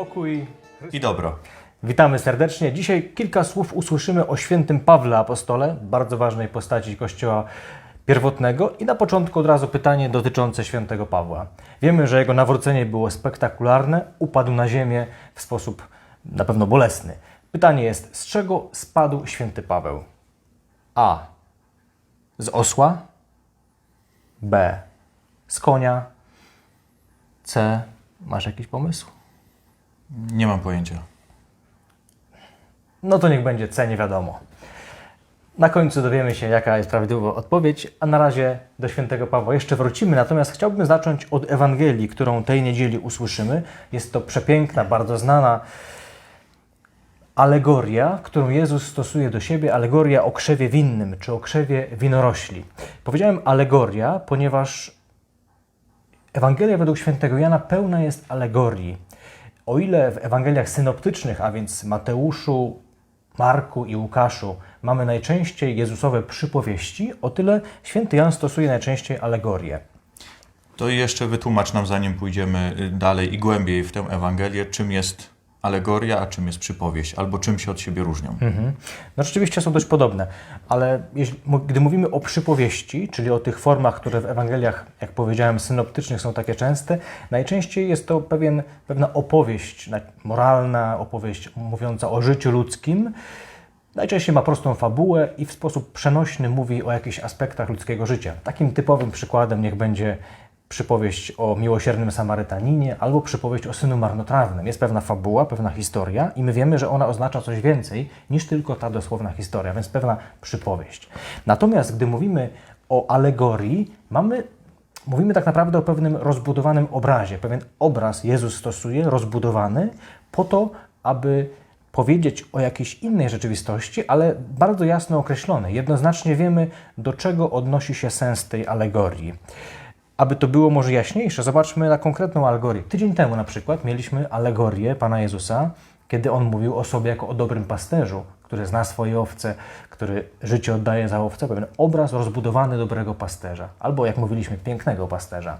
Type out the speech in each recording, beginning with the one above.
Pokój. i dobro. Witamy serdecznie. Dzisiaj kilka słów usłyszymy o świętym Pawle Apostole, bardzo ważnej postaci Kościoła pierwotnego. I na początku od razu pytanie dotyczące świętego Pawła. Wiemy, że jego nawrócenie było spektakularne, upadł na ziemię w sposób na pewno bolesny. Pytanie jest, z czego spadł święty Paweł? A. Z osła? B. Z konia? C. Masz jakiś pomysł? Nie mam pojęcia. No to niech będzie C, nie wiadomo. Na końcu dowiemy się, jaka jest prawidłowa odpowiedź, a na razie do świętego Pawła jeszcze wrócimy. Natomiast chciałbym zacząć od Ewangelii, którą tej niedzieli usłyszymy. Jest to przepiękna, bardzo znana alegoria, którą Jezus stosuje do siebie, alegoria o krzewie winnym, czy o krzewie winorośli. Powiedziałem alegoria, ponieważ Ewangelia według świętego Jana pełna jest alegorii. O ile w Ewangeliach synoptycznych, a więc Mateuszu, Marku i Łukaszu, mamy najczęściej Jezusowe przypowieści, o tyle święty Jan stosuje najczęściej alegorie. To jeszcze wytłumacz nam, zanim pójdziemy y, dalej i głębiej w tę Ewangelię, czym jest alegoria, a czym jest przypowieść, albo czym się od siebie różnią. No rzeczywiście są dość podobne, ale jeśli, gdy mówimy o przypowieści, czyli o tych formach, które w Ewangeliach, jak powiedziałem, synoptycznych są takie częste, najczęściej jest to pewien, pewna opowieść na- moralna, opowieść mówiąca o życiu ludzkim. Najczęściej ma prostą fabułę i w sposób przenośny mówi o jakichś aspektach ludzkiego życia. Takim typowym przykładem niech będzie przypowieść o miłosiernym Samarytaninie albo przypowieść o synu marnotrawnym. Jest pewna fabuła, pewna historia i my wiemy, że ona oznacza coś więcej niż tylko ta dosłowna historia, więc pewna przypowieść. Natomiast gdy mówimy o alegorii, mamy, mówimy tak naprawdę o pewnym rozbudowanym obrazie. Pewien obraz Jezus stosuje, rozbudowany, po to, aby powiedzieć o jakiejś innej rzeczywistości, ale bardzo jasno określonej. Jednoznacznie wiemy, do czego odnosi się sens tej alegorii. Aby to było może jaśniejsze, zobaczmy na konkretną alegorię. Tydzień temu na przykład mieliśmy alegorię Pana Jezusa, kiedy On mówił o sobie jako o dobrym pasterzu, który zna swoje owce, który życie oddaje za owce, pewien obraz rozbudowany dobrego pasterza, albo jak mówiliśmy, pięknego pasterza.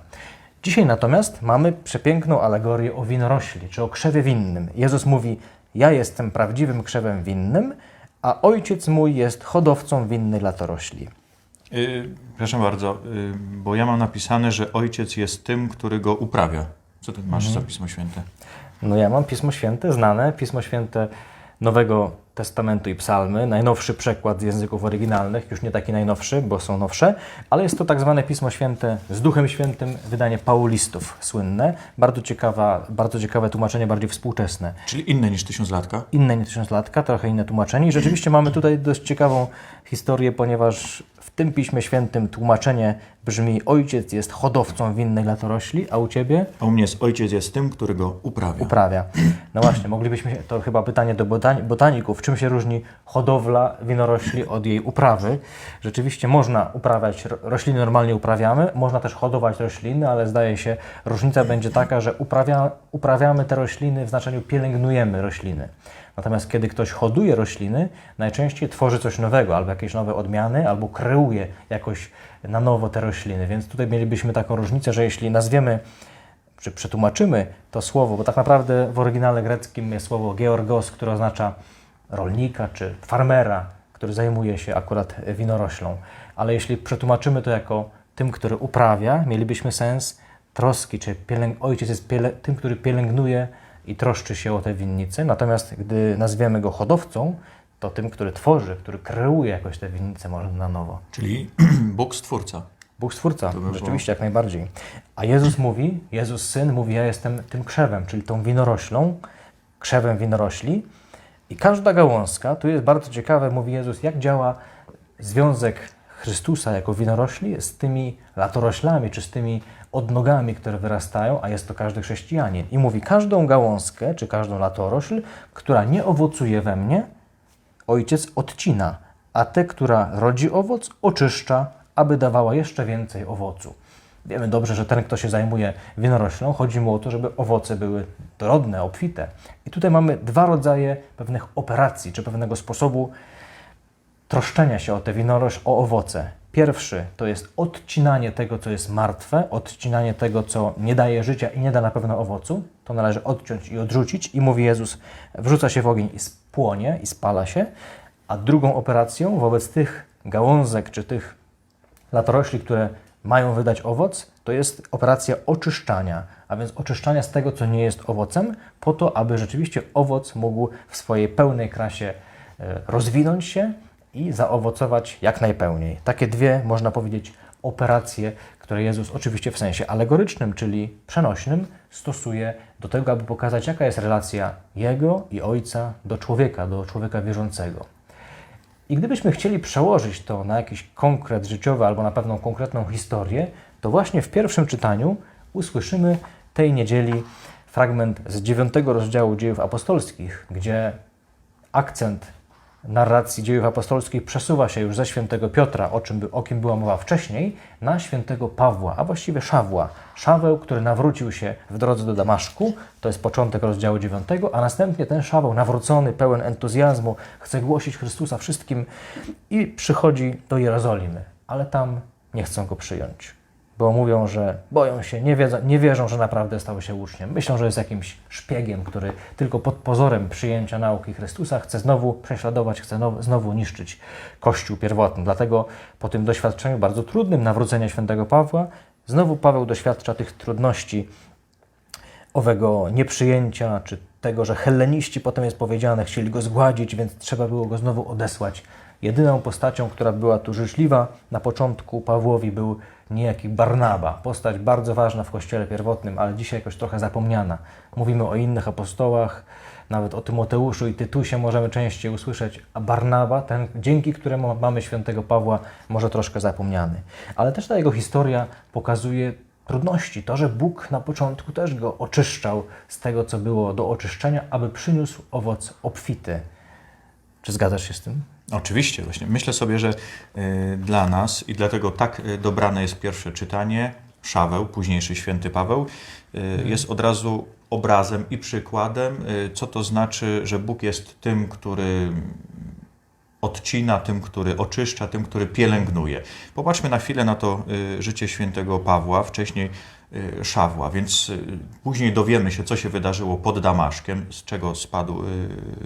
Dzisiaj natomiast mamy przepiękną alegorię o winorośli, czy o krzewie winnym. Jezus mówi, ja jestem prawdziwym krzewem winnym, a ojciec mój jest hodowcą winnych latorośli. Yy, proszę bardzo, yy, bo ja mam napisane, że ojciec jest tym, który go uprawia. Co ty masz za Pismo Święte? No ja mam Pismo Święte, znane, Pismo Święte Nowego Testamentu i Psalmy, najnowszy przekład z języków oryginalnych, już nie taki najnowszy, bo są nowsze, ale jest to tak zwane Pismo Święte z Duchem Świętym, wydanie Paulistów słynne. Bardzo, ciekawa, bardzo ciekawe tłumaczenie, bardziej współczesne. Czyli inne niż tysiąclatka? Inne niż tysiąclatka, trochę inne tłumaczenie. I rzeczywiście mamy tutaj dość ciekawą historię, ponieważ w tym Piśmie Świętym tłumaczenie brzmi Ojciec jest hodowcą winnej latorośli, a u Ciebie? A u mnie jest ojciec jest tym, który go uprawia. uprawia. No właśnie, moglibyśmy, to chyba pytanie do botani- botaników, czym się różni hodowla winorośli od jej uprawy? Rzeczywiście można uprawiać, ro- rośliny normalnie uprawiamy, można też hodować rośliny, ale zdaje się, różnica będzie taka, że uprawia, uprawiamy te rośliny w znaczeniu pielęgnujemy rośliny. Natomiast kiedy ktoś hoduje rośliny, najczęściej tworzy coś nowego, albo jakieś nowe odmiany, albo kreuje jakoś na nowo te rośliny. Więc tutaj mielibyśmy taką różnicę, że jeśli nazwiemy czy przetłumaczymy to słowo, bo tak naprawdę w oryginale greckim jest słowo georgos, które oznacza rolnika czy farmera, który zajmuje się akurat winoroślą. Ale jeśli przetłumaczymy to jako tym, który uprawia, mielibyśmy sens troski, czy ojciec jest tym, który pielęgnuje i troszczy się o te winnice. Natomiast gdy nazwiemy go hodowcą, to tym, który tworzy, który kreuje jakoś te winnice może na nowo. Czyli Bóg Stwórca. Bóg Stwórca, rzeczywiście, jak najbardziej. A Jezus mówi, Jezus Syn mówi, ja jestem tym krzewem, czyli tą winoroślą, krzewem winorośli. I każda gałązka, tu jest bardzo ciekawe, mówi Jezus, jak działa związek Chrystusa jako winorośli z tymi latoroślami, czy z tymi odnogami, które wyrastają, a jest to każdy chrześcijanin. I mówi, każdą gałązkę, czy każdą latorośl, która nie owocuje we mnie, ojciec odcina, a tę, która rodzi owoc, oczyszcza, aby dawała jeszcze więcej owocu. Wiemy dobrze, że ten, kto się zajmuje winoroślą, chodzi mu o to, żeby owoce były dorodne, obfite. I tutaj mamy dwa rodzaje pewnych operacji, czy pewnego sposobu troszczenia się o tę winorośl, o owoce. Pierwszy to jest odcinanie tego, co jest martwe, odcinanie tego, co nie daje życia i nie da na pewno owocu. To należy odciąć i odrzucić. I mówi Jezus, wrzuca się w ogień i spłonie i spala się. A drugą operacją wobec tych gałązek czy tych latorośli, które mają wydać owoc, to jest operacja oczyszczania, a więc oczyszczania z tego, co nie jest owocem, po to, aby rzeczywiście owoc mógł w swojej pełnej krasie e, rozwinąć się i zaowocować jak najpełniej. Takie dwie, można powiedzieć, operacje, które Jezus oczywiście w sensie alegorycznym, czyli przenośnym, stosuje do tego, aby pokazać, jaka jest relacja Jego i Ojca do człowieka, do człowieka wierzącego. I gdybyśmy chcieli przełożyć to na jakiś konkret życiowy albo na pewną konkretną historię, to właśnie w pierwszym czytaniu usłyszymy tej niedzieli fragment z dziewiątego rozdziału dziejów apostolskich, gdzie akcent narracji dziejów apostolskich przesuwa się już ze świętego Piotra, o, czym, o kim była mowa wcześniej, na świętego Pawła, a właściwie Szawła. Szaweł, który nawrócił się w drodze do Damaszku, to jest początek rozdziału 9, a następnie ten Szaweł, nawrócony, pełen entuzjazmu, chce głosić Chrystusa wszystkim i przychodzi do Jerozolimy, ale tam nie chcą go przyjąć bo mówią, że boją się, nie, wiedzą, nie wierzą, że naprawdę stał się uczniem. Myślą, że jest jakimś szpiegiem, który tylko pod pozorem przyjęcia nauki Chrystusa chce znowu prześladować, chce now, znowu niszczyć Kościół pierwotny. Dlatego po tym doświadczeniu bardzo trudnym nawrócenia świętego Pawła, znowu Paweł doświadcza tych trudności owego nieprzyjęcia, czy tego, że helleniści, potem jest powiedziane, chcieli go zgładzić, więc trzeba było go znowu odesłać. Jedyną postacią, która była tu życzliwa na początku Pawłowi był niejaki Barnaba, postać bardzo ważna w kościele pierwotnym, ale dzisiaj jakoś trochę zapomniana. Mówimy o innych apostołach, nawet o Tymoteuszu i Tytusie możemy częściej usłyszeć, a Barnaba, ten dzięki któremu mamy świętego Pawła, może troszkę zapomniany. Ale też ta jego historia pokazuje trudności, to, że Bóg na początku też go oczyszczał z tego, co było do oczyszczenia, aby przyniósł owoc obfity. Czy zgadzasz się z tym? Oczywiście, właśnie. Myślę sobie, że y, dla nas i dlatego tak y, dobrane jest pierwsze czytanie, Szaweł, późniejszy święty Paweł, y, jest od razu obrazem i przykładem, co to znaczy, że Bóg jest tym, który odcina, tym, który oczyszcza, tym, który pielęgnuje. Popatrzmy na chwilę na to życie świętego Pawła, wcześniej Szawła, więc później dowiemy się, co się wydarzyło pod Damaszkiem, z czego spadł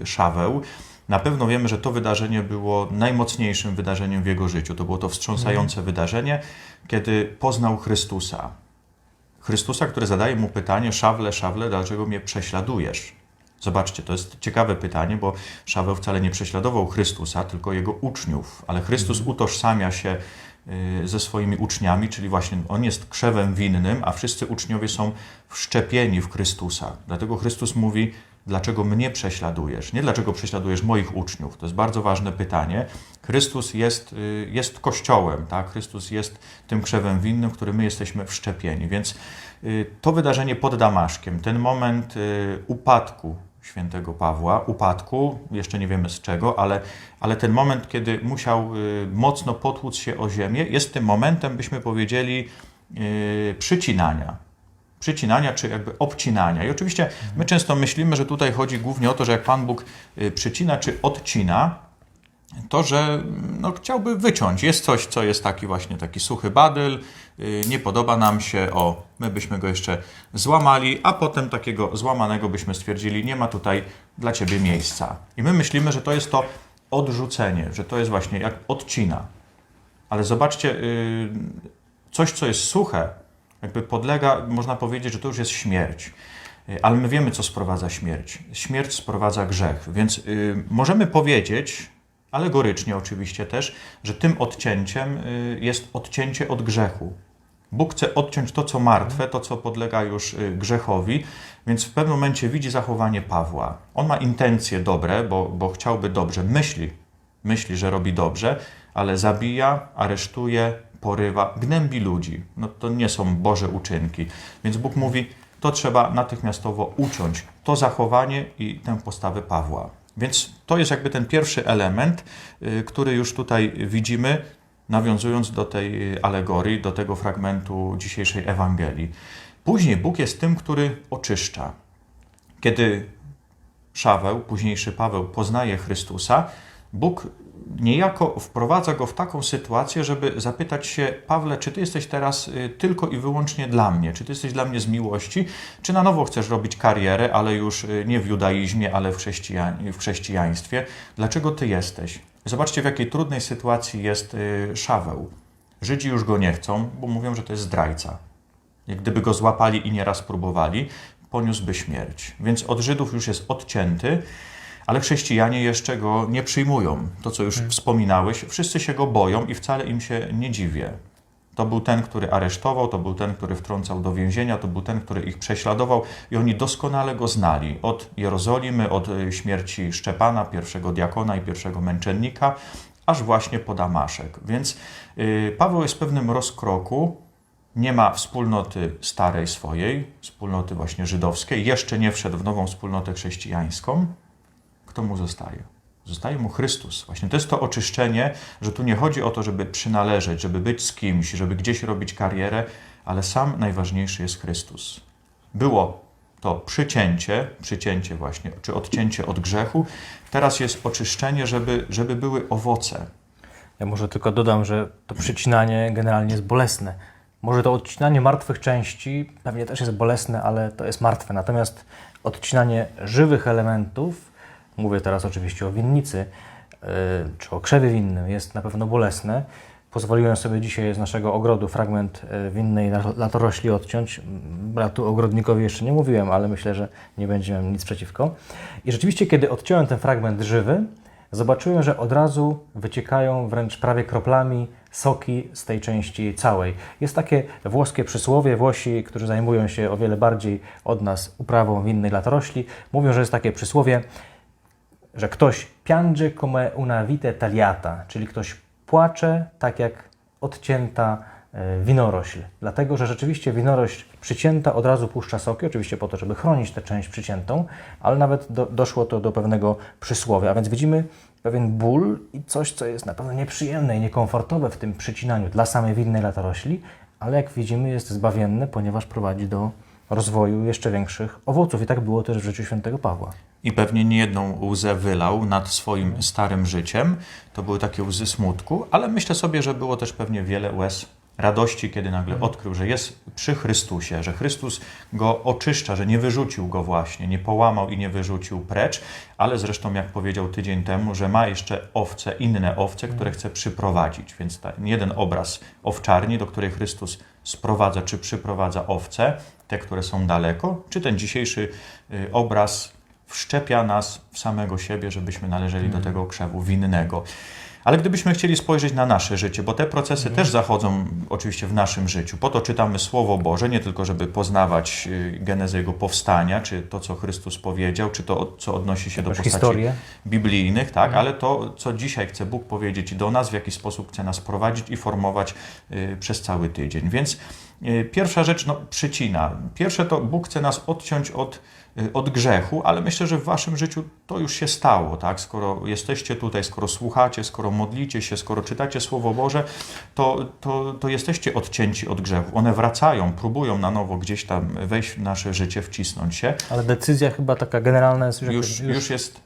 Szaweł. Na pewno wiemy, że to wydarzenie było najmocniejszym wydarzeniem w jego życiu. To było to wstrząsające wydarzenie, kiedy poznał Chrystusa. Chrystusa, który zadaje mu pytanie: Szawle, szawle, dlaczego mnie prześladujesz? Zobaczcie, to jest ciekawe pytanie, bo Szaweł wcale nie prześladował Chrystusa, tylko jego uczniów, ale Chrystus utożsamia się y, ze swoimi uczniami, czyli właśnie on jest krzewem winnym, a wszyscy uczniowie są wszczepieni w Chrystusa. Dlatego Chrystus mówi: Dlaczego mnie prześladujesz? Nie dlaczego prześladujesz moich uczniów. To jest bardzo ważne pytanie. Chrystus jest, y, jest Kościołem, tak? Chrystus jest tym krzewem winnym, w którym my jesteśmy wszczepieni. Więc y, to wydarzenie pod Damaszkiem, ten moment y, upadku świętego Pawła, upadku, jeszcze nie wiemy z czego, ale, ale ten moment, kiedy musiał mocno potłuc się o ziemię, jest tym momentem, byśmy powiedzieli, przycinania. Przycinania czy jakby obcinania. I oczywiście my często myślimy, że tutaj chodzi głównie o to, że jak Pan Bóg y, przycina czy odcina, to, że no, chciałby wyciąć. Jest coś, co jest taki właśnie taki suchy badyl, yy, nie podoba nam się, o, my byśmy go jeszcze złamali, a potem takiego złamanego byśmy stwierdzili, nie ma tutaj dla Ciebie miejsca. I my myślimy, że to jest to odrzucenie, że to jest właśnie jak odcina. Ale zobaczcie, yy, coś, co jest suche, jakby podlega, można powiedzieć, że to już jest śmierć. Yy, Ale my wiemy, co sprowadza śmierć. Śmierć sprowadza grzech. Więc yy, możemy powiedzieć, alegorycznie oczywiście też, że tym odcięciem y, jest odcięcie od grzechu. Bóg chce odciąć to, co martwe, to, co podlega już y, grzechowi, więc w pewnym momencie widzi zachowanie Pawła. On ma intencje dobre, bo, bo chciałby dobrze, myśli, myśli, że robi dobrze, ale zabija, aresztuje, porywa, gnębi ludzi. No to nie są Boże uczynki. Więc Bóg mówi, to trzeba natychmiastowo uciąć, to zachowanie i tę postawę Pawła. Więc to jest jakby ten pierwszy element, y, który już tutaj widzimy, nawiązując do tej alegorii, do tego fragmentu dzisiejszej Ewangelii. Później Bóg jest tym, który oczyszcza. Kiedy Szaweł, późniejszy Paweł, poznaje Chrystusa, Bóg niejako wprowadza go w taką sytuację, żeby zapytać się, Pawle, czy ty jesteś teraz y, tylko i wyłącznie dla mnie? Czy ty jesteś dla mnie z miłości? Czy na nowo chcesz robić karierę, ale już y, nie w judaizmie, ale w, w chrześcijaństwie? Dlaczego ty jesteś? Zobaczcie, w jakiej trudnej sytuacji jest y, Szaweł. Żydzi już go nie chcą, bo mówią, że to jest zdrajca. Jak gdyby go złapali i nieraz próbowali, poniósłby śmierć. Więc od Żydów już jest odcięty, ale chrześcijanie jeszcze go nie przyjmują. To, co już wspominałeś, wszyscy się go boją i wcale im się nie dziwię. To był ten, który aresztował, to był ten, który wtrącał do więzienia, to był ten, który ich prześladował i oni doskonale go znali. Od Jerozolimy, od y, śmierci Szczepana, pierwszego diakona i pierwszego męczennika, aż właśnie po Damaszek. Więc y, Paweł jest w pewnym rozkroku, nie ma wspólnoty starej swojej, wspólnoty właśnie żydowskiej, jeszcze nie wszedł w nową wspólnotę chrześcijańską. Kto mu zostaje? Zostaje mu Chrystus. Właśnie to jest to oczyszczenie, że tu nie chodzi o to, żeby przynależeć, żeby być z kimś, żeby gdzieś robić karierę, ale sam najważniejszy jest Chrystus. Było to przycięcie, przycięcie właśnie, czy odcięcie od grzechu. Teraz jest oczyszczenie, żeby, żeby były owoce. Ja może tylko dodam, że to przycinanie generalnie jest bolesne. Może to odcinanie martwych części pewnie też jest bolesne, ale to jest martwe. Natomiast odcinanie żywych elementów, mówię teraz oczywiście o winnicy yy, czy o krzewie winnym, jest na pewno bolesne. Pozwoliłem sobie dzisiaj z naszego ogrodu fragment yy, winnej lat- latorośli odciąć. Bratu ogrodnikowi jeszcze nie mówiłem, ale myślę, że nie będzie miał nic przeciwko. I rzeczywiście, kiedy odciąłem ten fragment żywy, zobaczyłem, że od razu wyciekają wręcz prawie kroplami soki z tej części całej. Jest takie włoskie przysłowie, Włosi, którzy zajmują się o wiele bardziej od nas uprawą winnej latorośli, mówią, że jest takie przysłowie, że ktoś piange come una vite tagliata, czyli ktoś płacze tak jak odcięta e, winorośl. Dlatego, że rzeczywiście winorośl przycięta od razu puszcza soki, oczywiście po to, żeby chronić tę część przyciętą, ale nawet do, doszło to do pewnego przysłowia. A więc widzimy pewien ból i coś, co jest na pewno nieprzyjemne i niekomfortowe w tym przycinaniu dla samej winnej latorośli, ale jak widzimy jest zbawienne, ponieważ prowadzi do rozwoju jeszcze większych owoców. I tak było też w życiu świętego Pawła. I pewnie nie jedną łzę wylał nad swoim starym życiem. To były takie łzy smutku, ale myślę sobie, że było też pewnie wiele łez radości, kiedy nagle odkrył, że jest przy Chrystusie, że Chrystus go oczyszcza, że nie wyrzucił go właśnie, nie połamał i nie wyrzucił precz, ale zresztą, jak powiedział tydzień temu, że ma jeszcze owce, inne owce, które chce przyprowadzić. Więc ten jeden obraz owczarni, do której Chrystus sprowadza czy przyprowadza owce, te, które są daleko, czy ten dzisiejszy y, obraz wszczepia nas w samego siebie, żebyśmy należeli do tego krzewu winnego. Ale gdybyśmy chcieli spojrzeć na nasze życie, bo te procesy też zachodzą oczywiście w naszym życiu. Po to czytamy Słowo Boże, nie tylko żeby poznawać y, genezę Jego powstania, czy to, co Chrystus powiedział, czy to, co odnosi się do Też postaci historię. biblijnych, tak, ale to, co dzisiaj chce Bóg powiedzieć do nas, w jaki sposób chce nas prowadzić i formować y, przez cały tydzień. Więc pierwsza rzecz, no, przycina. Pierwsze to Bóg chce nas odciąć od, y, od grzechu, ale myślę, że w waszym życiu to już się stało, tak? Skoro jesteście tutaj, skoro słuchacie, skoro modlicie się, skoro czytacie Słowo Boże, to, to, to jesteście odcięci od grzechu. One wracają, próbują na nowo gdzieś tam wejść w nasze życie, wcisnąć się Ale decyzja chyba taka generalna jest już, już, już jest.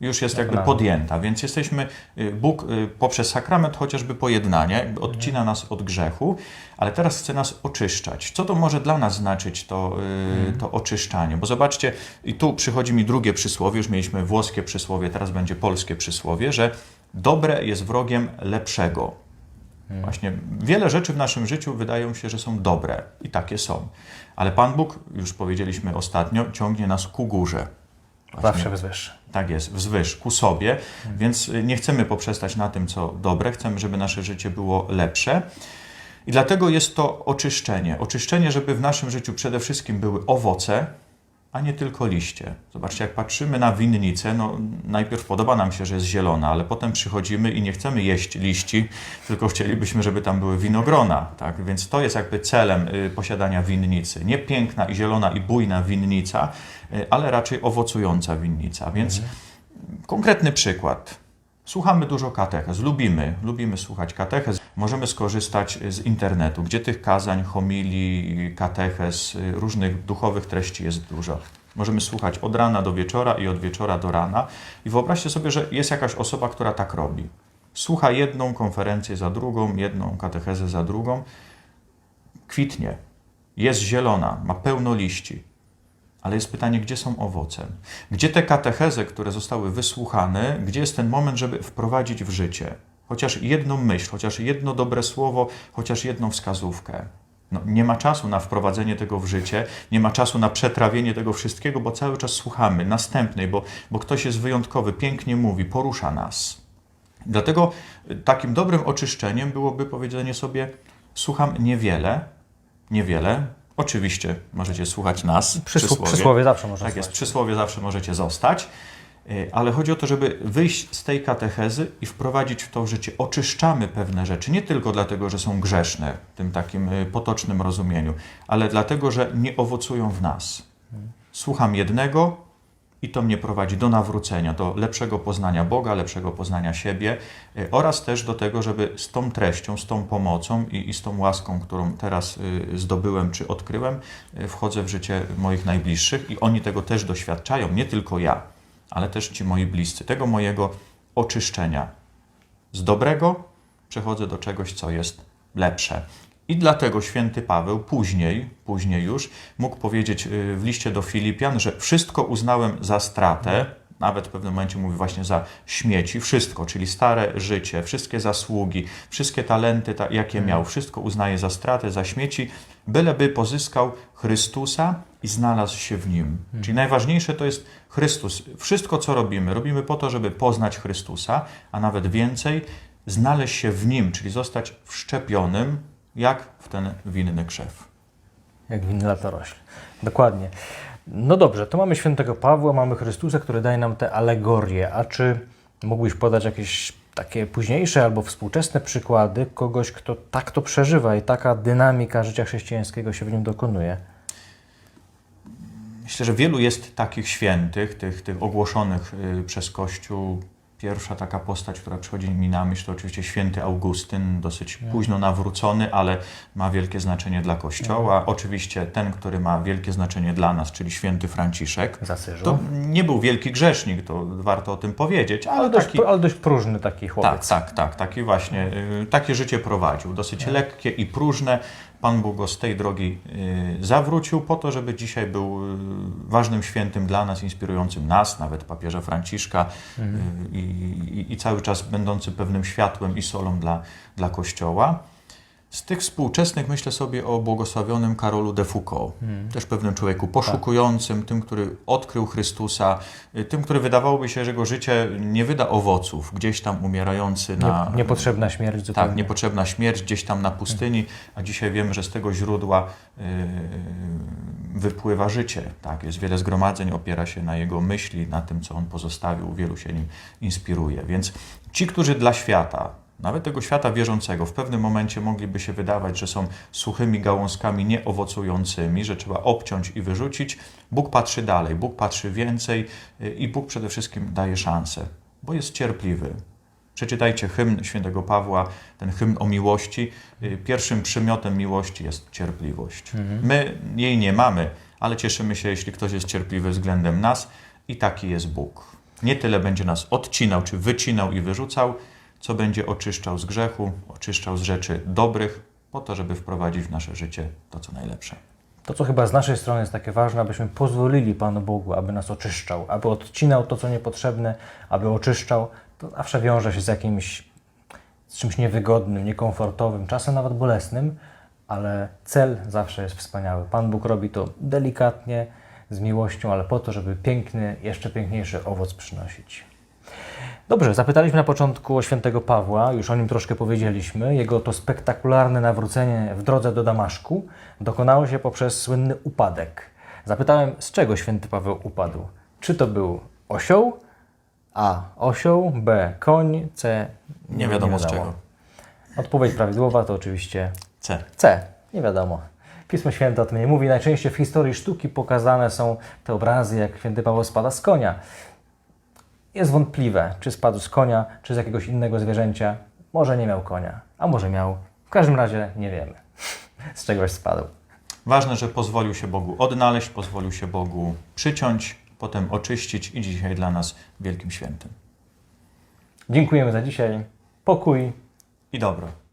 Już jest jakby Dokonana. podjęta, więc jesteśmy, y, Bóg y, poprzez sakrament chociażby pojednania, jakby odcina nas od grzechu, ale teraz chce nas oczyszczać. Co to może dla nas znaczyć to, y, to oczyszczanie? Bo zobaczcie, i tu przychodzi mi drugie przysłowie, już mieliśmy włoskie przysłowie, teraz będzie polskie przysłowie, że dobre jest wrogiem lepszego. Właśnie wiele rzeczy w naszym życiu wydają się, że są dobre i takie są. Ale Pan Bóg, już powiedzieliśmy ostatnio, ciągnie nas ku górze. Zawsze wzwyż. tak jest, wzwyż, ku sobie, więc nie chcemy poprzestać na tym, co dobre, chcemy, żeby nasze życie było lepsze. I dlatego jest to oczyszczenie. Oczyszczenie, żeby w naszym życiu przede wszystkim były owoce, a nie tylko liście. Zobaczcie, jak patrzymy na winnicę, no najpierw podoba nam się, że jest zielona, ale potem przychodzimy i nie chcemy jeść liści, tylko chcielibyśmy, żeby tam były winogrona. Tak? Więc to jest jakby celem y, posiadania winnicy. Nie piękna i zielona i bujna winnica, y, ale raczej owocująca winnica. Więc konkretny przykład. Słuchamy dużo katechez, lubimy, lubimy słuchać katechez. Możemy skorzystać z internetu, gdzie tych kazań, homilii, katechez, y, różnych duchowych treści jest dużo. Możemy słuchać od rana do wieczora i od wieczora do rana. I wyobraźcie sobie, że jest jakaś osoba, która tak robi. Słucha jedną konferencję za drugą, jedną katechezę za drugą. Kwitnie, jest zielona, ma pełno liści. Ale jest pytanie, gdzie są owoce? Gdzie te katechezy, które zostały wysłuchane, gdzie jest ten moment, żeby wprowadzić w życie? Chociaż jedną myśl, chociaż jedno dobre słowo, chociaż jedną wskazówkę. No, nie ma czasu na wprowadzenie tego w życie, nie ma czasu na przetrawienie tego wszystkiego, bo cały czas słuchamy następnej, bo, bo ktoś jest wyjątkowy, pięknie mówi, porusza nas. Dlatego y, takim dobrym oczyszczeniem byłoby powiedzenie sobie: Słucham niewiele, niewiele. Oczywiście możecie słuchać nas. Przysłowie, przysłowie zawsze można Tak jest, przysłowie zawsze możecie zostać, ale chodzi o to, żeby wyjść z tej katechezy i wprowadzić w to życie. Oczyszczamy pewne rzeczy, nie tylko dlatego, że są grzeszne w tym takim y, potocznym rozumieniu, ale dlatego, że nie owocują w nas. Słucham jednego i to mnie prowadzi do nawrócenia, do lepszego poznania Boga, lepszego poznania siebie y, oraz też do tego, żeby z tą treścią, z tą pomocą i, i z tą łaską, którą teraz y, zdobyłem czy odkryłem, y, wchodzę w życie moich najbliższych i oni tego też doświadczają, nie tylko ja, ale też ci moi bliscy, tego mojego oczyszczenia. Z dobrego przechodzę do czegoś, co jest lepsze. I dlatego święty Paweł później, później już mógł powiedzieć y, w liście do Filipian, że wszystko uznałem za stratę, nawet w pewnym momencie mówi właśnie za śmieci, wszystko, czyli stare życie, wszystkie zasługi, wszystkie talenty, ta, jakie miał, wszystko uznaje za stratę, za śmieci, byleby pozyskał Chrystusa i znalazł się w Nim. Czyli najważniejsze to jest Chrystus. Wszystko, co robimy, robimy po to, żeby poznać Chrystusa, a nawet więcej, znaleźć się w Nim, czyli zostać wszczepionym, jak w ten winny krzew. Jak winny latorośl. Dokładnie. No dobrze, to mamy świętego Pawła, mamy Chrystusa, który daje nam te alegorie. A czy mógłbyś podać jakieś takie późniejsze albo współczesne przykłady kogoś, kto tak to przeżywa i taka dynamika życia chrześcijańskiego się w nim dokonuje? Myślę, że wielu jest takich świętych, tych, tych ogłoszonych y, przez Kościół. Pierwsza taka postać, która przychodzi mi na myśl, to oczywiście święty Augustyn, dosyć późno nawrócony, ale ma wielkie znaczenie dla Kościoła. Oczywiście ten, który ma wielkie znaczenie dla nas, czyli święty Franciszek. Z Asyżu. To nie był wielki grzesznik, to warto o tym powiedzieć, ale ale, dość, taki, ale dość próżny taki tak, chłopiec. tak, tak, taki właśnie, y, takie życie prowadził, dosyć lekkie i próżne. Pan Bóg go z tej drogi y, zawrócił po to, żeby dzisiaj był y, ważnym świętym dla nas, inspirującym nas, nawet papieża Franciszka y, i, i, i cały czas będący pewnym światłem i solą dla, dla Kościoła. Z tych współczesnych myślę sobie o błogosławionym Karolu de Foucault, też pewnym człowieku poszukującym, tym, który odkrył Chrystusa, y, tym, który wydawałoby się, że jego życie nie wyda owoców, gdzieś tam umierający na... Nie, niepotrzebna śmierć zupełnie. Tak, niepotrzebna śmierć gdzieś tam na pustyni, a dzisiaj wiemy, że z tego źródła y, wypływa życie. Tak, jest wiele zgromadzeń, opiera się na jego myśli, na tym, co on pozostawił, wielu się nim inspiruje. Więc ci, którzy dla świata, nawet tego świata wierzącego, w pewnym momencie mogliby się wydawać, że są suchymi gałązkami nieowocującymi, że trzeba obciąć i wyrzucić, Bóg patrzy dalej, Bóg patrzy więcej y, i Bóg przede wszystkim daje szansę, bo jest cierpliwy. Przeczytajcie hymn świętego Pawła, ten hymn o miłości. Y, Pierwszym przymiotem miłości jest cierpliwość. My jej nie mamy, ale cieszymy się, jeśli ktoś jest cierpliwy względem nas i taki jest Bóg. Nie tyle będzie nas odcinał, czy wycinał i wyrzucał, co będzie oczyszczał z grzechu, oczyszczał z rzeczy dobrych, po to, żeby wprowadzić w nasze życie to, co najlepsze. To, co chyba z naszej strony jest takie ważne, abyśmy pozwolili Panu Bogu, aby nas oczyszczał, aby odcinał to, co niepotrzebne, aby oczyszczał, to zawsze wiąże się z jakimś, z czymś niewygodnym, niekomfortowym, czasem nawet bolesnym, ale cel zawsze jest wspaniały. Pan Bóg robi to delikatnie, z miłością, ale po to, żeby piękny, jeszcze piękniejszy owoc przynosić. Dobrze, zapytaliśmy na początku o świętego Pawła, już o nim troszkę powiedzieliśmy. Jego to spektakularne nawrócenie w drodze do Damaszku dokonało się poprzez słynny upadek. Zapytałem, z czego święty Paweł upadł? Czy to był osioł? A. Osioł, B. Koń, C. Nie wiadomo z czego. Odpowiedź prawidłowa to oczywiście C. C. Nie wiadomo. Pismo Święte o tym nie mówi. Najczęściej w historii sztuki pokazane są te obrazy, jak święty Paweł spada z konia. Jest wątpliwe, czy spadł z konia, czy z jakiegoś innego zwierzęcia. Może nie miał konia, a może miał. W każdym razie nie wiemy, z czegoś spadł. Ważne, że pozwolił się Bogu odnaleźć, pozwolił się Bogu przyciąć, potem oczyścić i dzisiaj dla nas wielkim świętym. Dziękujemy za dzisiaj. Pokój i dobro.